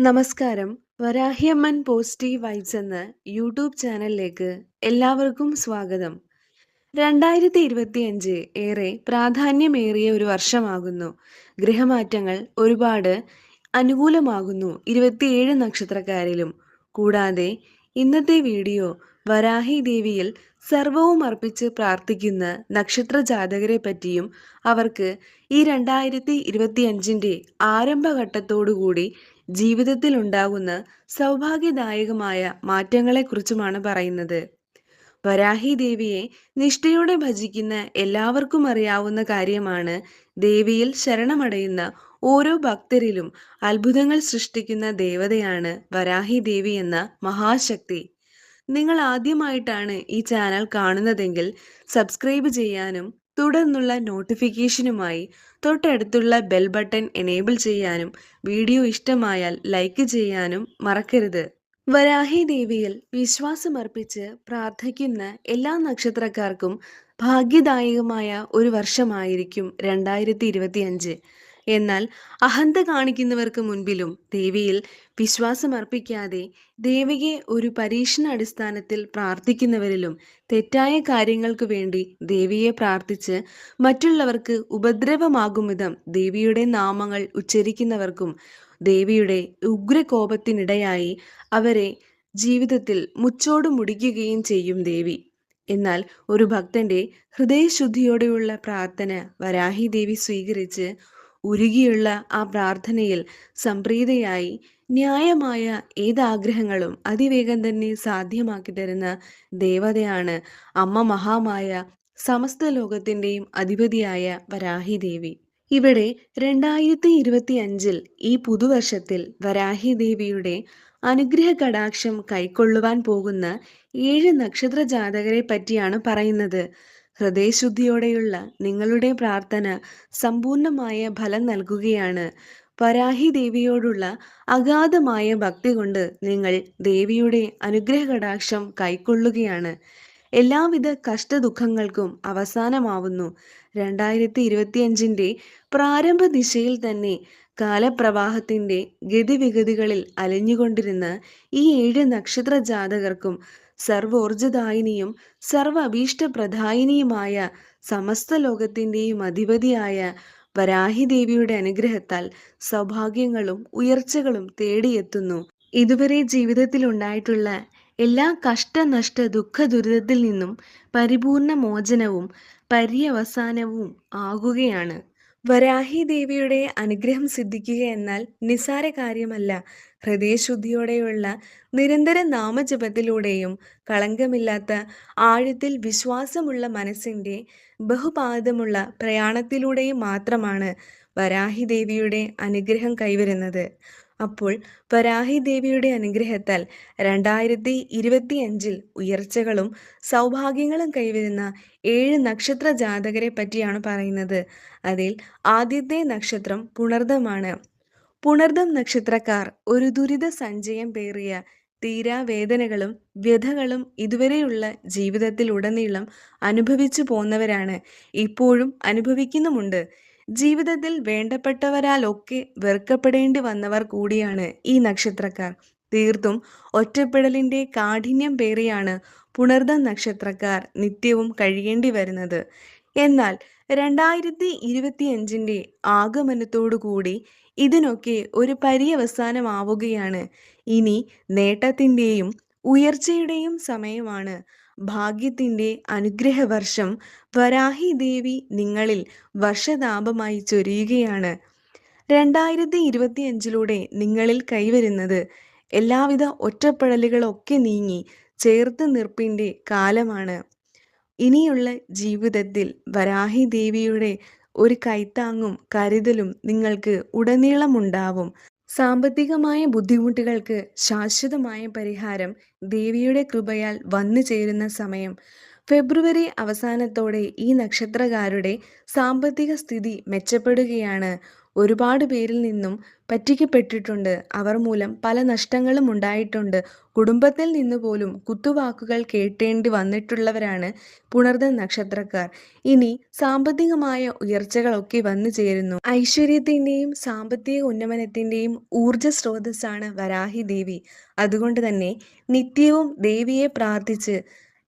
നമസ്കാരം. വരാഹ്യമ്മൻ positive vibes എന്ന യൂട്യൂബ് ചാനലിലേക്ക് എല്ലാവർക്കും സ്വാഗതം. രണ്ടായിരത്തി ഇരുപത്തിയഞ്ച് ഏറെ പ്രാധാന്യമേറിയ ഒരു വർഷമാകുന്നു. ഗൃഹമാറ്റങ്ങൾ ഒരുപാട് അനുകൂലമാകുന്നു ഇരുപത്തിയേഴ് നക്ഷത്രക്കാരിലും. കൂടാതെ ഇന്നത്തെ വീഡിയോ വരാഹി ദേവിയിൽ സർവവും അർപ്പിച്ച് പ്രാർത്ഥിക്കുന്ന നക്ഷത്ര ജാതകരെ പറ്റിയും അവർക്ക് ഈ രണ്ടായിരത്തി ഇരുപത്തിയഞ്ചിന്റെ ആരംഭഘട്ടത്തോടുകൂടി ജീവിതത്തിൽ ഉണ്ടാകുന്ന സൗഭാഗ്യദായകമായ മാറ്റങ്ങളെക്കുറിച്ചുമാണ് പറയുന്നത്. വരാഹി ദേവിയെ നിഷ്ഠയോടെ ഭജിക്കുന്ന എല്ലാവർക്കും അറിയാവുന്ന കാര്യമാണ് ദേവിയിൽ ശരണമടയുന്ന ഓരോ ഭക്തരിലും അത്ഭുതങ്ങൾ സൃഷ്ടിക്കുന്ന ദേവതയാണ് വരാഹി ദേവി എന്ന മഹാശക്തി. നിങ്ങൾ ആദ്യമായിട്ടാണ് ഈ ചാനൽ കാണുന്നതെങ്കിൽ സബ്സ്ക്രൈബ് ചെയ്യാനും തുടർന്നുള്ള നോട്ടിഫിക്കേഷനുമായി തൊട്ടടുത്തുള്ള ബെൽ ബട്ടൺ എനേബിൾ ചെയ്യാനും വീഡിയോ ഇഷ്ടമായാൽ ലൈക്ക് ചെയ്യാനും മറക്കരുത്. വരാഹി ദേവിയിൽ വിശ്വാസമർപ്പിച്ച് പ്രാർത്ഥിക്കുന്ന എല്ലാ നക്ഷത്രക്കാർക്കും ഭാഗ്യദായകമായ ഒരു വർഷമായിരിക്കും രണ്ടായിരത്തി ഇരുപത്തിയഞ്ച്. എന്നാൽ അഹന്ത കാണിക്കുന്നവർക്ക് മുൻപിലും ദേവിയിൽ വിശ്വാസമർപ്പിക്കാതെ ദേവിയെ ഒരു പരീക്ഷണ അടിസ്ഥാനത്തിൽ പ്രാർത്ഥിക്കുന്നവരിലും തെറ്റായ കാര്യങ്ങൾക്ക് വേണ്ടി ദേവിയെ പ്രാർത്ഥിച്ച് മറ്റുള്ളവർക്ക് ഉപദ്രവമാകും വിധം ദേവിയുടെ നാമങ്ങൾ ഉച്ചരിക്കുന്നവർക്കും ദേവിയുടെ ഉഗ്രകോപത്തിനിടയായി അവരെ ജീവിതത്തിൽ മുച്ചോട് മുടിക്കുകയും ചെയ്യും ദേവി. എന്നാൽ ഒരു ഭക്തന്റെ ഹൃദയശുദ്ധിയോടെയുള്ള പ്രാർത്ഥന വരാഹി ദേവി സ്വീകരിച്ച് ഉരുകിയുള്ള ആ പ്രാർത്ഥനയിൽ സംപ്രീതയായി ന്യായമായ ഏതാഗ്രഹങ്ങളും അതിവേഗം തന്നെ സാധ്യമാക്കി തരുന്ന ദേവതയാണ് അമ്മ മഹാമായ സമസ്ത ലോകത്തിന്റെയും അധിപതിയായ വരാഹി ദേവി. ഇവിടെ രണ്ടായിരത്തി ഇരുപത്തി അഞ്ചിൽ ഈ പുതുവർഷത്തിൽ വരാഹി ദേവിയുടെ അനുഗ്രഹ കടാക്ഷം കൈക്കൊള്ളുവാൻ പോകുന്ന ഏഴ് നക്ഷത്ര ജാതകരെ പറ്റിയാണ് പറയുന്നത്. ഹൃദയശുദ്ധിയോടെയുള്ള നിങ്ങളുടെ പ്രാർത്ഥന സമ്പൂർണമായ ഫലം നൽകുകയാണ്. പരാഹി ദേവിയോടുള്ള അഗാധമായ ഭക്തി കൊണ്ട് നിങ്ങൾ ദേവിയുടെ അനുഗ്രഹ കടാക്ഷം കൈക്കൊള്ളുകയാണ്. എല്ലാവിധ കഷ്ടദുഃഖങ്ങൾക്കും അവസാനമാവുന്നു. രണ്ടായിരത്തി ഇരുപത്തിയഞ്ചിന്റെ പ്രാരംഭ ദിശയിൽ തന്നെ കാലപ്രവാഹത്തിന്റെ ഗതിവിഗതികളിൽ അലിഞ്ഞുകൊണ്ടിരുന്ന ഈ ഏഴ് നക്ഷത്ര ജാതകർക്കും സർവോർജദായിനിയും സർവ അഭീഷ്ടപ്രധായിനിയുമായ സമസ്ത ലോകത്തിന്റെയും അധിപതിയായ വരാഹിദേവിയുടെ അനുഗ്രഹത്താൽ സൗഭാഗ്യങ്ങളും ഉയർച്ചകളും തേടിയെത്തുന്നു. ഇതുവരെ ജീവിതത്തിൽ ഉണ്ടായിട്ടുള്ള എല്ലാ കഷ്ടനഷ്ട ദുഃഖ ദുരിതത്തിൽ നിന്നും പരിപൂർണ മോചനവും പര്യവസാനവും ആകുകയാണ്. വരാഹി ദേവിയുടെ അനുഗ്രഹം സിദ്ധിക്കുക എന്നാൽ നിസാര കാര്യമല്ല. ഹൃദയശുദ്ധിയോടെയുള്ള നിരന്തര നാമജപത്തിലൂടെയും കളങ്കമില്ലാത്ത ആഴത്തിൽ വിശ്വാസമുള്ള മനസ്സിന്റെ ബഹുപാദമുള്ള പ്രയാണത്തിലൂടെയും മാത്രമാണ് വരാഹി ദേവിയുടെ അനുഗ്രഹം കൈവരുന്നത്. അപ്പോൾ വരാഹി ദേവിയുടെ അനുഗ്രഹത്താൽ രണ്ടായിരത്തി ഇരുപത്തി അഞ്ചിൽ ഉയർച്ചകളും സൗഭാഗ്യങ്ങളും കൈവരുന്ന ഏഴ് നക്ഷത്ര ജാതകരെ പറ്റിയാണ് പറയുന്നത്. അതിൽ ആദ്യത്തെ നക്ഷത്രം പുണർദമാണ്. പുണർദം നക്ഷത്രക്കാർ ഒരു ദുരിത സഞ്ചയം പേറിയ തീരാവേദനകളും വ്യഥകളും ഇതുവരെയുള്ള ജീവിതത്തിൽ ഉടനീളം അനുഭവിച്ചു പോന്നവരാണ്. ഇപ്പോഴും അനുഭവിക്കുന്നുമുണ്ട്. ജീവിതത്തിൽ വേണ്ടപ്പെട്ടവരാലൊക്കെ വെറുക്കപ്പെടേണ്ടി വന്നവർ കൂടിയാണ് ഈ നക്ഷത്രക്കാർ. തീർത്തും ഒറ്റപ്പെടലിന്റെ കാഠിന്യം പേറിയാണ് പുണർദ നക്ഷത്രക്കാർ നിത്യവും കഴിയേണ്ടി വരുന്നത്. എന്നാൽ രണ്ടായിരത്തി ഇരുപത്തിയഞ്ചിന്റെ ആഗമനത്തോടുകൂടി ഇതിനൊക്കെ ഒരു പര്യവസാനമാവുകയാണ്. ഇനി നേട്ടത്തിന്റെയും ഉയർച്ചയുടെയും സമയമാണ്. ഭാഗ്യത്തിന്റെ അനുഗ്രഹവർഷം വരാഹി ദേവി നിങ്ങളിൽ വർഷതാപമായി ചൊരിയുകയാണ്. രണ്ടായിരത്തി ഇരുപത്തിയഞ്ചിലൂടെ നിങ്ങളിൽ കൈവരുന്നത് എല്ലാവിധ ഒറ്റപ്പെടലുകളൊക്കെ നീങ്ങി ചേർത്ത് നിർപ്പിന്റെ കാലമാണ്. ഇനിയുള്ള ജീവിതത്തിൽ വരാഹി ദേവിയുടെ ഒരു കൈത്താങ്ങും കരുതലും നിങ്ങൾക്ക് ഉടനീളമുണ്ടാവും. സാമ്പത്തികമായ ബുദ്ധിമുട്ടുകൾക്ക് ശാശ്വതമായ പരിഹാരം ദേവിയുടെ കൃപയാൽ വന്നു ചേരുന്ന സമയം. ഫെബ്രുവരി അവസാനത്തോടെ ഈ നക്ഷത്രകാരുടെ സാമ്പത്തിക സ്ഥിതി മെച്ചപ്പെടുകയാണ്. ഒരുപാട് പേരിൽ നിന്നും പറ്റിക്കപ്പെട്ടിട്ടുണ്ട്. അവർ മൂലം പല നഷ്ടങ്ങളും ഉണ്ടായിട്ടുണ്ട്. കുടുംബത്തിൽ നിന്ന് പോലും കുത്തുവാക്കുകൾ കേട്ടേണ്ടി വന്നിട്ടുള്ളവരാണ് പുണർദ നക്ഷത്രക്കാർ. ഇനി സാമ്പത്തികമായ ഉയർച്ചകളൊക്കെ വന്നു ചേരുന്നു. ഐശ്വര്യത്തിന്റെയും സാമ്പത്തിക ഉന്നമനത്തിന്റെയും ഊർജസ്രോതസ്സാണ് വരാഹി ദേവി. അതുകൊണ്ട് തന്നെ നിത്യവും ദേവിയെ പ്രാർത്ഥിച്ച്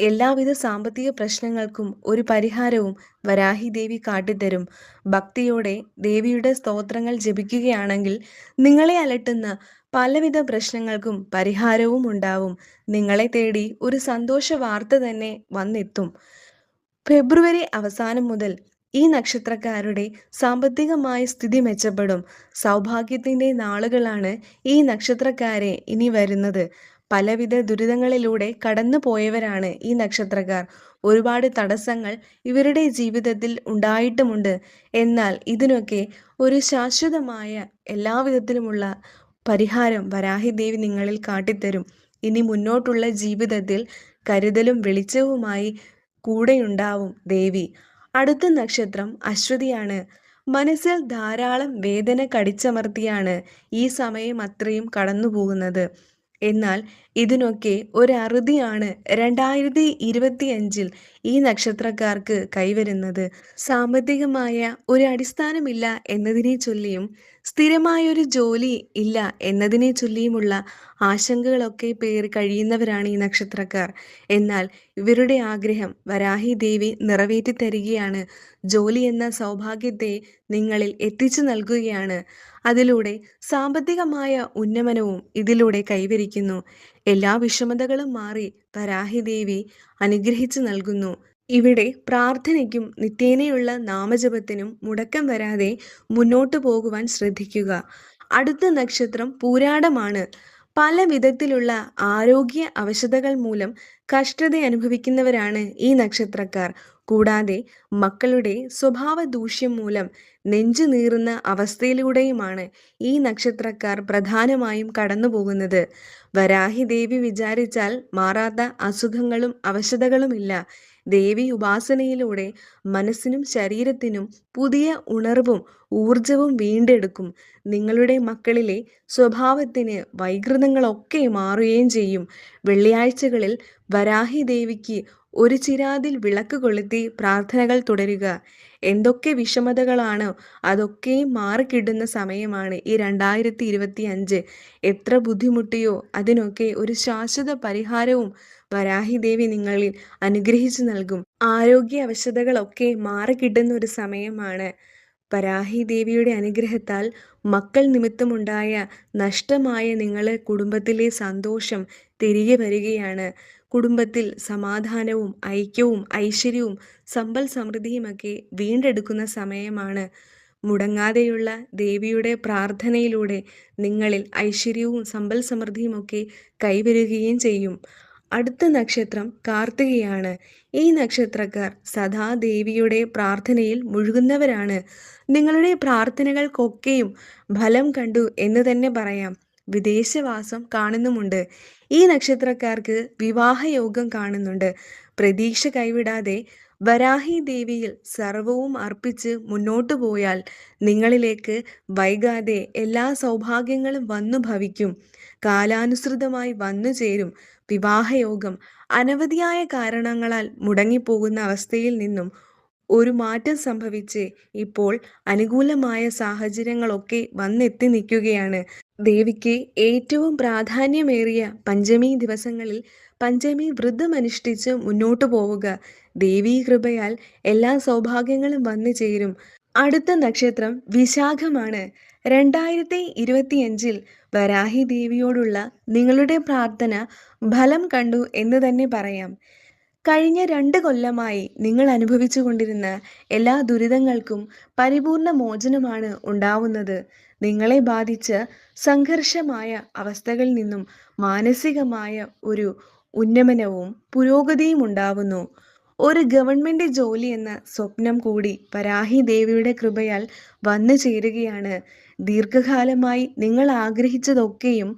എല്ലാവിധ സാമ്പത്തിക പ്രശ്നങ്ങൾക്കും ഒരു പരിഹാരവും വരാഹി ദേവി കാട്ടിത്തരും. ഭക്തിയോടെ ദേവിയുടെ സ്തോത്രങ്ങൾ ജപിക്കുകയാണെങ്കിൽ നിങ്ങളെ അലട്ടുന്ന പലവിധ പ്രശ്നങ്ങൾക്കും പരിഹാരവും ഉണ്ടാവും. നിങ്ങളെ തേടി ഒരു സന്തോഷ വാർത്ത തന്നെ വന്നെത്തും. ഫെബ്രുവരി അവസാനം മുതൽ ഈ നക്ഷത്രക്കാരുടെ സാമ്പത്തികമായ സ്ഥിതി മെച്ചപ്പെടും. സൗഭാഗ്യത്തിന്റെ നാളുകളാണ് ഈ നക്ഷത്രക്കാരെ ഇനി വരുന്നത്. പലവിധ ദുരിതങ്ങളിലൂടെ കടന്നു പോയവരാണ് ഈ നക്ഷത്രക്കാർ. ഒരുപാട് തടസ്സങ്ങൾ ഇവരുടെ ജീവിതത്തിൽ ഉണ്ടായിട്ടുമുണ്ട്. എന്നാൽ ഇതിനൊക്കെ ഒരു ശാശ്വതമായ എല്ലാവിധത്തിലുമുള്ള പരിഹാരം വരാഹി ദേവി നിങ്ങളിൽ കാട്ടിത്തരും. ഇനി മുന്നോട്ടുള്ള ജീവിതത്തിൽ കരുതലും വെളിച്ചവുമായി കൂടെയുണ്ടാവും ദേവി. അടുത്ത നക്ഷത്രം അശ്വതിയാണ്. മനസ്സിൽ ധാരാളം വേദന കടിച്ചമർത്തിയാണ് ഈ സമയം അത്രയും കടന്നു കടന്നുപോകുന്നത്. എന്നാൽ ഇതിനൊക്കെ ഒരറുതിയാണ് രണ്ടായിരത്തി ഇരുപത്തിയഞ്ചിൽ ഈ നക്ഷത്രക്കാർക്ക് കൈവരുന്നത്. സാമ്പത്തികമായ ഒരു അടിസ്ഥാനമില്ല എന്നതിനെ ചൊല്ലിയും സ്ഥിരമായൊരു ജോലി ഇല്ല എന്നതിനെ ചൊല്ലിയുമുള്ള ആശങ്കകളൊക്കെ പേറി കഴിയുന്നവരാണ് ഈ നക്ഷത്രക്കാർ. എന്നാൽ ഇവരുടെ ആഗ്രഹം വരാഹി ദേവി നിറവേറ്റി തരികയാണ് ജോലി എന്ന സൗഭാഗ്യത്തെ നിങ്ങളിൽ എത്തിച്ചു നൽകുകയാണ്. അതിലൂടെ സാമ്പത്തികമായ ഉന്നമനവും ഇതിലൂടെ കൈവരിക്കുന്നു. എല്ലാ വിഷമതകളും മാറി വരാഹി ദേവി അനുഗ്രഹിച്ചു നൽകുന്നു. ഇവിടെ പ്രാർത്ഥനയ്ക്കും നിത്യേനയുള്ള നാമജപത്തിനും മുടക്കം വരാതെ മുന്നോട്ടു പോകുവാൻ ശ്രദ്ധിക്കുക. അടുത്ത നക്ഷത്രം പൂരാടമാണ്. പല വിധത്തിലുള്ള ആരോഗ്യ അവശതകൾ മൂലം കഷ്ടത അനുഭവിക്കുന്നവരാണ് ഈ നക്ഷത്രക്കാർ. കൂടാതെ മക്കളുടെ സ്വഭാവ ദൂഷ്യം മൂലം നെഞ്ചു നീറുന്ന അവസ്ഥയിലൂടെയുമാണ് ഈ നക്ഷത്രക്കാർ പ്രധാനമായും കടന്നുപോകുന്നത്. വരാഹി ദേവി വിചാരിച്ചാൽ മാറാത്ത അസുഖങ്ങളും അവശതകളുമില്ല. ദേവീ ഉപാസനയിലൂടെ മനസ്സിനും ശരീരത്തിനും പുതിയ ഉണർവും ഊർജവും വീണ്ടെടുക്കും. നിങ്ങളുടെ മക്കളിലെ സ്വഭാവത്തിന് വൈകൃതങ്ങളൊക്കെ മാറുകയും ചെയ്യും. വെള്ളിയാഴ്ചകളിൽ വരാഹി ദേവിക്ക് ഒരു ചിരാതിൽ വിളക്ക് കൊളുത്തി പ്രാർത്ഥനകൾ തുടരുക. എന്തൊക്കെ വിഷമതകളാണ് അതൊക്കെയും മാറിക്കിടുന്ന സമയമാണ് ഈ രണ്ടായിരത്തി ഇരുപത്തിയഞ്ച്. എത്ര ബുദ്ധിമുട്ടിയോ അതിനൊക്കെ ഒരു ശാശ്വത പരിഹാരവും വരാഹി ദേവി നിങ്ങളിൽ അനുഗ്രഹിച്ചു നൽകും. ആരോഗ്യ അവശതകളൊക്കെ മാറിക്കിട്ടുന്ന ഒരു സമയമാണ്. വരാഹി ദേവിയുടെ അനുഗ്രഹത്താൽ മക്കൾ നിമിത്തമുണ്ടായ നഷ്ടമായ നിങ്ങളെ കുടുംബത്തിലെ സന്തോഷം തിരികെ വരികയാണ്. കുടുംബത്തിൽ സമാധാനവും ഐക്യവും ഐശ്വര്യവും സമ്പൽ സമൃദ്ധിയുമൊക്കെ വീണ്ടെടുക്കുന്ന സമയമാണ്. മുടങ്ങാതെയുള്ള ദേവിയുടെ പ്രാർത്ഥനയിലൂടെ നിങ്ങളിൽ ഐശ്വര്യവും സമ്പൽ സമൃദ്ധിയുമൊക്കെ കൈവരുകയും ചെയ്യും. അടുത്ത നക്ഷത്രം കാർത്തികയാണ്. ഈ നക്ഷത്രക്കാർ സദാ ദേവിയുടെ പ്രാർത്ഥനയിൽ മുഴുകുന്നവരാണ്. നിങ്ങളുടെ പ്രാർത്ഥനകൾക്കൊക്കെയും ഫലം കണ്ടു എന്ന് തന്നെ പറയാം. വിദേശവാസം കാണുന്നുമുണ്ട്. ഈ നക്ഷത്രക്കാർക്ക് വിവാഹയോഗം കാണുന്നുണ്ട്. പ്രതീക്ഷ കൈവിടാതെ വരാഹി ദേവിയിൽ സർവവും അർപ്പിച്ച് മുന്നോട്ടു പോയാൽ നിങ്ങളിലേക്ക് വൈകാതെ എല്ലാ സൗഭാഗ്യങ്ങളും വന്നു ഭവിക്കും. കാലാനുസൃതമായി വന്നു ചേരും വിവാഹയോഗം അനവധിയായ കാരണങ്ങളാൽ മുടങ്ങിപ്പോകുന്ന അവസ്ഥയിൽ നിന്നും ഒരു മാറ്റം സംഭവിച്ച് ഇപ്പോൾ അനുകൂലമായ സാഹചര്യങ്ങളൊക്കെ വന്നെത്തി നിൽക്കുകയാണ്. ദേവിക്ക് ഏറ്റവും പ്രാധാന്യമേറിയ പഞ്ചമി ദിവസങ്ങളിൽ പഞ്ചമി വ്രതമനുഷ്ഠിച്ച് മുന്നോട്ടു പോവുക. ദേവീകൃപയാൽ എല്ലാ സൗഭാഗ്യങ്ങളും വന്നു ചേരും. അടുത്ത നക്ഷത്രം വിശാഖമാണ്. രണ്ടായിരത്തി ഇരുപത്തിയഞ്ചിൽ വരാഹി ദേവിയോടുള്ള നിങ്ങളുടെ പ്രാർത്ഥന ഫലം കണ്ടു എന്ന് തന്നെ പറയാം. കഴിഞ്ഞ രണ്ട് കൊല്ലമായി നിങ്ങൾ അനുഭവിച്ചുകൊണ്ടിരുന്ന എല്ലാ ദുരിതങ്ങൾക്കും പരിപൂർണ മോചനമാണ് ഉണ്ടാവുന്നത്. നിങ്ങളെ ബാധിച്ച സംഘർഷമായ അവസ്ഥകളിൽ നിന്നും മാനസികമായ ഒരു ഉന്നമനവും പുരോഗതിയും ഉണ്ടാവുന്നു ഒരു ഗവൺമെന്റ് ജോലി എന്ന സ്വപ്നം കൂടി പരാഹി ദേവിയുടെ കൃപയാൽ വന്നു ചേരുകയാണ്. ദീർഘകാലമായി നിങ്ങൾ ആഗ്രഹിച്ചതൊക്കെയും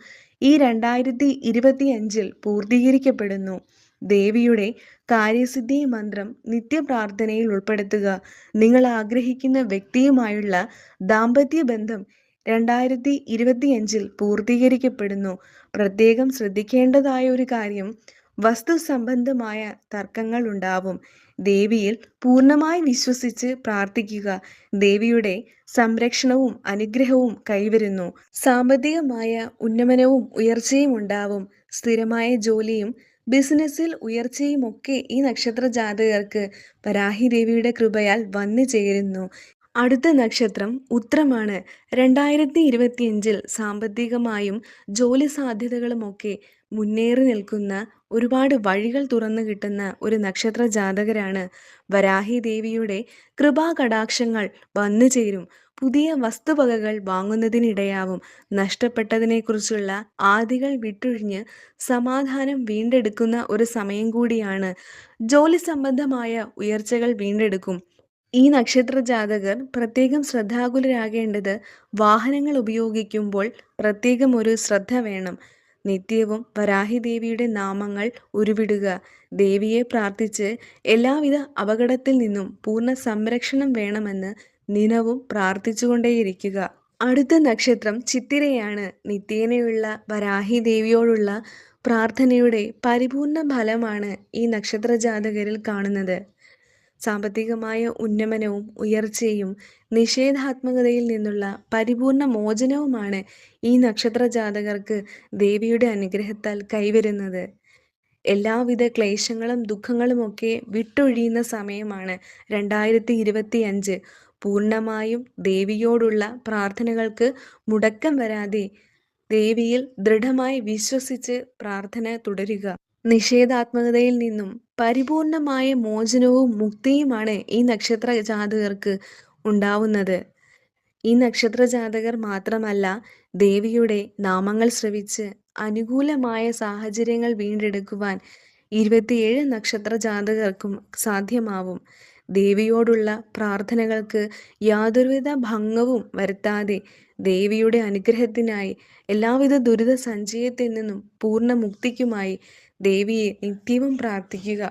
ഈ രണ്ടായിരത്തി ഇരുപത്തിയഞ്ചിൽ പൂർത്തീകരിക്കപ്പെടുന്നു. ദേവിയുടെ കാര്യസിദ്ധി മന്ത്രം നിത്യപ്രാർത്ഥനയിൽ ഉൾപ്പെടുത്തുക. നിങ്ങൾ ആഗ്രഹിക്കുന്ന വ്യക്തിയുമായുള്ള ദാമ്പത്യ ബന്ധം രണ്ടായിരത്തി ഇരുപത്തിയഞ്ചിൽ പൂർത്തീകരിക്കപ്പെടുന്നു. പ്രത്യേകം ശ്രദ്ധിക്കേണ്ടതായ ഒരു കാര്യം വസ്തു സംബന്ധമായ തർക്കങ്ങൾ ഉണ്ടാവും. ദേവിയിൽ പൂർണമായി വിശ്വസിച്ച് പ്രാർത്ഥിക്കുക. ദേവിയുടെ സംരക്ഷണവും അനുഗ്രഹവും കൈവരുന്നു. സാമ്പത്തികമായ ഉന്നമനവും ഉയർച്ചയും ഉണ്ടാവും. സ്ഥിരമായ ജോലിയും ബിസിനസ്സിൽ ഉയർച്ചയുമൊക്കെ ഈ നക്ഷത്ര ജാതകർക്ക് വരാഹി ദേവിയുടെ കൃപയാൽ വന്നു ചേരുന്നു. അടുത്ത നക്ഷത്രം ഉത്രമാണ്. രണ്ടായിരത്തി ഇരുപത്തിയഞ്ചിൽ സാമ്പത്തികമായും ജോലി സാധ്യതകളുമൊക്കെ മുന്നേറി നിൽക്കുന്ന ഒരുപാട് വഴികൾ തുറന്നു കിട്ടുന്ന ഒരു നക്ഷത്ര ജാതകരാണ്. വരാഹി ദേവിയുടെ കൃപാകടാക്ഷങ്ങൾ വന്നു ചേരും. പുതിയ വസ്തുവകകൾ വാങ്ങുന്നതിനിടയാവും. നഷ്ടപ്പെട്ടതിനെക്കുറിച്ചുള്ള ആദികൾ വിട്ടൊഴിഞ്ഞ് സമാധാനം വീണ്ടെടുക്കുന്ന ഒരു സമയം കൂടിയാണ്. ജോലി സംബന്ധമായ ഉയർച്ചകൾ വീണ്ടെടുക്കും. ഈ നക്ഷത്ര ജാതകർ പ്രത്യേകം ശ്രദ്ധാകുലരാകേണ്ടത് വാഹനങ്ങൾ ഉപയോഗിക്കുമ്പോൾ പ്രത്യേകം ഒരു ശ്രദ്ധ വേണം. നിത്യവും വരാഹി ദേവിയുടെ നാമങ്ങൾ ഉരുവിടുക. ദേവിയെ പ്രാർത്ഥിച്ച് എല്ലാവിധ അപകടത്തിൽ നിന്നും പൂർണ സംരക്ഷണം വേണമെന്ന് നിനവും പ്രാർത്ഥിച്ചുകൊണ്ടേയിരിക്കുക. അടുത്ത നക്ഷത്രം ചിത്തിരയാണ്. നിത്യേനയുള്ള വരാഹി ദേവിയോടുള്ള പ്രാർത്ഥനയുടെ പരിപൂർണ ഫലമാണ് ഈ നക്ഷത്ര ജാതകരിൽ കാണുന്നത്. സാമ്പത്തികമായ ഉന്നമനവും ഉയർച്ചയും നിഷേധാത്മകതയിൽ നിന്നുള്ള പരിപൂർണ മോചനവുമാണ് ഈ നക്ഷത്ര ജാതകർക്ക് ദേവിയുടെ അനുഗ്രഹത്താൽ കൈവരുന്നത്. എല്ലാവിധ ക്ലേശങ്ങളും ദുഃഖങ്ങളുമൊക്കെ വിട്ടൊഴിയുന്ന സമയമാണ് രണ്ടായിരത്തി ഇരുപത്തി അഞ്ച് പൂർണമായും ദേവിയോടുള്ള പ്രാർത്ഥനകൾക്ക് മുടക്കം വരാതെ ദേവിയിൽ ദൃഢമായി വിശ്വസിച്ച് പ്രാർത്ഥന തുടരുക. നിഷേധാത്മകതയിൽ നിന്നും പരിപൂർണമായ മോചനവും മുക്തിയുമാണ് ഈ നക്ഷത്ര ജാതകർക്ക് ഉണ്ടാവുന്നത്. ഈ നക്ഷത്ര ജാതകർ മാത്രമല്ല ദേവിയുടെ നാമങ്ങൾ ശ്രവിച്ച് അനുകൂലമായ സാഹചര്യങ്ങൾ വീണ്ടെടുക്കുവാൻ ഇരുപത്തിയേഴ് നക്ഷത്ര ജാതകർക്കും സാധ്യമാവും. ദേവിയോടുള്ള പ്രാർത്ഥനകൾക്ക് യാതൊരുവിധ ഭംഗവും വരുത്താതെ ദേവിയുടെ അനുഗ്രഹത്തിനായി എല്ലാവിധ ദുരിത സഞ്ചയത്തിൽ നിന്നും പൂർണ മുക്തിക്കുമായി ദേവിയെ നിത്യവും പ്രാർത്ഥിക്കുക.